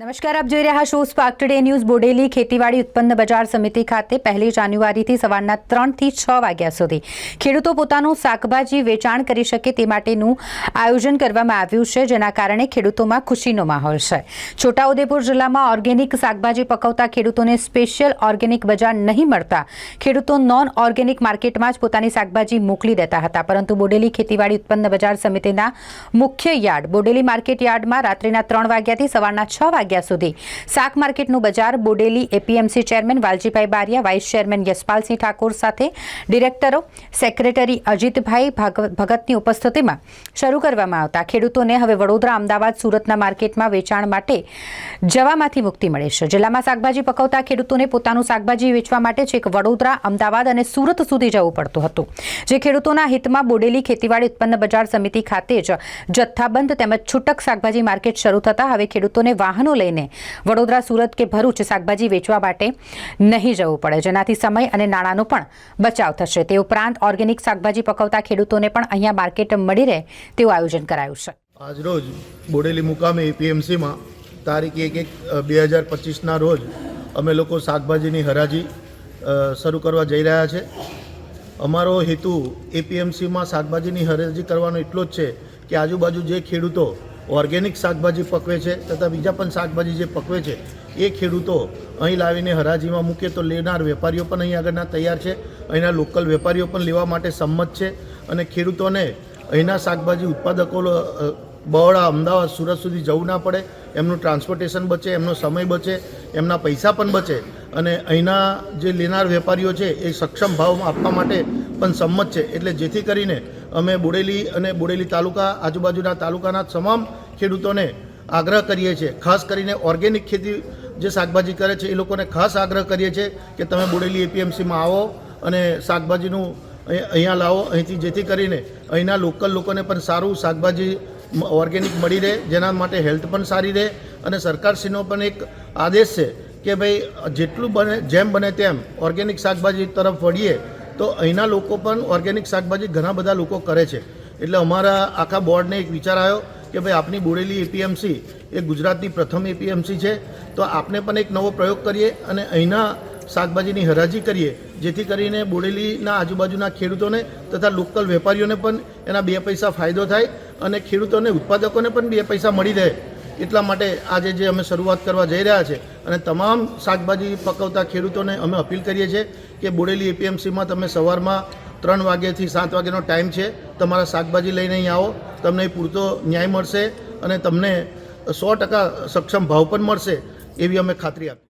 નમસ્કાર, આપ જોઈ રહ્યા છો સ્પાર્ક ટુડે ન્યૂઝ બોડેલી ખેતીવાડી ઉત્પન્ન બજાર સમિતિ ખાતે પહેલી જાન્યુઆરીથી સવારના ત્રણથી છ વાગ્યા સુધી ખેડૂતો પોતાનું શાકભાજી વેચાણ કરી શકે તે માટેનું આયોજન કરવામાં આવ્યું છે, જેના કારણે ખેડૂતોમાં ખુશીનો માહોલ છે. છોટાઉદેપુર જિલ્લામાં ઓર્ગેનિક શાકભાજી પકવતા ખેડૂતોને સ્પેશિયલ ઓર્ગેનિક બજાર નહીં મળતા ખેડૂતો નોન ઓર્ગેનિક માર્કેટમાં જ પોતાની શાકભાજી મોકલી દેતા હતા. પરંતુ બોડેલી ખેતીવાડી ઉત્પન્ન બજાર સમિતિના મુખ્ય યાર્ડ, બોડેલી માર્કેટ યાર્ડમાં રાત્રિના ત્રણ વાગ્યાથી સવારના છ વાગ્યા સુધી. શાક માર્કેટનું બજાર Bodeli APMC chairman Valjibhai Baria, vice chairman Yashpalsinh Thakor સાથે ડિરેક્ટરો સેક્રેટરી અજીતભાઈ ભગતની ઉપસ્થિતિમાં શરૂ કરવામાં આવતા. ખેડૂતોને હવે વડોદરા, અમદાવાદ, સુરતના માર્કેટમાં વેચાણ માટે જવામાંથી મુક્તિ મળે છે. જિલ્લામાં શાકભાજી પકવતા ખેડૂતોને પોતાનું શાકભાજી વેચવા માટે છેક વડોદરા, અમદાવાદ અને સુરત સુધી જવું પડતું હતું. જે ખેડૂતોના હિતમાં બોડેલી ખેતીવાડી ઉત્પન્ન બજાર સમિતિ ખાતે જ જથ્થાબંધ તેમજ છૂટક શાકભાજી માર્કેટ શરૂ થતાં હવે ખેડૂતોને વાહનો લઈને વડોદરા, સુરત કે ભરૂચ શાકભાજી વેચવા માટે નહીં જવું પડે. જેનાથી સમય અને નાણાંનો પણ બચાવ થશે. તે ઉપરાંત ઓર્ગેનિક શાકભાજી પકવતા ખેડૂતોને પણ અહીંયા માર્કેટ મળી રહે તેવું આયોજન કરાયું છે. આજરોજ બોડેલી મુકામે એપીએમસીમાં તારીખ એક એક બે હજાર પચીસના રોજ અમે લોકો શાકભાજીની હરાજી શરૂ કરવા જઈ રહ્યા છે. અમારો હેતુ એપીએમસીમાં શાકભાજીની હરાજી કરવાનો એટલો જ છે કે આજુબાજુ જે ખેડૂતો ઓર્ગેનિક શાકભાજી પકવે છે તથા બીજા પણ શાકભાજી જે પકવે છે, એ ખેડૂતો અહીં લાવીને હરાજીમાં મૂકે તો લેનાર વેપારીઓ પણ અહીં આગળના તૈયાર છે. અહીંના લોકલ વેપારીઓ પણ લેવા માટે સંમત છે અને ખેડૂતોને અહીંના શાકભાજી ઉત્પાદકો બહોળા અમદાવાદ, સુરત સુધી જવું ના પડે. એમનું ટ્રાન્સપોર્ટેશન બચે, એમનો સમય બચે, એમના પૈસા પણ બચે અને અહીંના જે લેનાર વેપારીઓ છે એ સક્ષમ ભાવમાં આપવા માટે પણ સંમત છે. એટલે જેથી કરીને અમે બોડેલી અને બોડેલી તાલુકા આજુબાજુના તાલુકાના તમામ ખેડૂતોને આગ્રહ કરીએ છીએ, ખાસ કરીને ઓર્ગેનિક ખેતી જે શાકભાજી કરે છે, એ લોકોને ખાસ આગ્રહ કરીએ છીએ કે તમે બોડેલી એપીએમસીમાં આવો અને શાકભાજીનું અહીં- અહીંયા લાવો. અહીંથી જેથી કરીને અહીંના લોકલ લોકોને પણ સારું શાકભાજી ઓર્ગેનિક મળી રહે, જેના માટે હેલ્થ પણ સારી રહે અને સરકારશ્રીનો પણ એક આદેશ છે કે ભાઈ, જેટલું બને, જેમ બને તેમ ઓર્ગેનિક શાકભાજી તરફ વળીએ તો અહીંના લોકો પણ ઓર્ગેનિક શાકભાજી ઘણા બધા લોકો કરે છે. એટલે અમારા આખા બોર્ડને એક વિચાર આવ્યો કે ભાઈ આપની બોડેલી એપીએમસી એ ગુજરાતની પ્રથમ એપીએમસી છે. તો આપને પણ એક નવો પ્રયોગ કરીએ અને અહીંના શાકભાજીની હરાજી કરીએ, જેથી કરીને બોડેલીના આજુબાજુના ખેડૂતોને તથા લોકલ વેપારીઓને પણ એના બે પૈસા ફાયદો થાય અને ખેડૂતોને, ઉત્પાદકોને પણ બે પૈસા મળી રહે. એટલા માટે આજે જે અમે શરૂઆત કરવા જઈ રહ્યા છે અને તમામ શાકભાજી પકવતા ખેડૂતોને અમે અપીલ કરીએ છીએ કે બોડેલી એપીએમસીમાં તમે સવારમાં ત્રણ વાગ્યાથી સાત વાગ્યાનો ટાઈમ છે, તમારા શાકભાજી લઈને અહીં આવો, તમને પૂરતો ન્યાય મળશે અને તમને સો ટકા સક્ષમ ભાવ પણ મળશે એવી અમે ખાતરી આપી